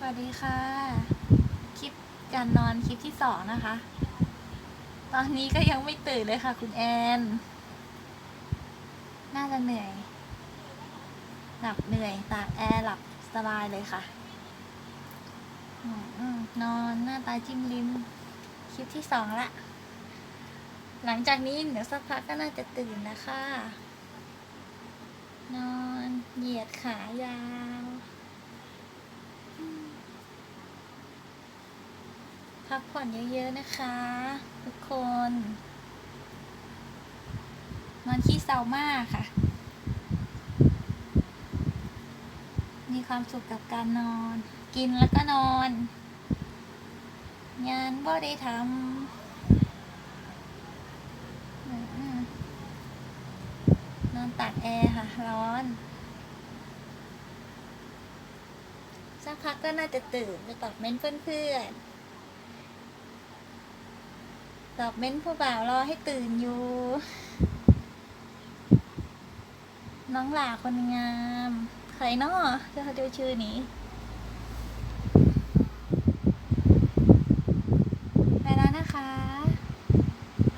สวัสดีค่ะ คลิปการนอนคลิปที่สองนะคะ ตอนนี้ก็ยังไม่ตื่นเลยค่ะ คุณแอน น่าจะเหนื่อย หลับเหนื่อยตากแอร์หลับสบายเลยค่ะออนอนหน้าตาจิ้มลิ้ม คลิปที่สองละ หลังจากนี้เดี๋ยวสักพักก็น่าจะตื่นนะคะ นอนเหยียดขายาว พักผ่อนเยอะๆนะคะ ทุกคน นอนขี้เศร้ามากค่ะ มีความสุขกับการนอน กินแล้วก็นอน งานบ่ได้ทำอืมนอนตากแอร์ค่ะ ร้อนสักพักก็น่าจะตื่นไปตอบเม้นเพื่อนๆ ตอบเม้นต์ผู้บ่าวรอให้ตื่นอยู่ น้องหลาคนงาม ใครนาะจะเดูชื่อนี้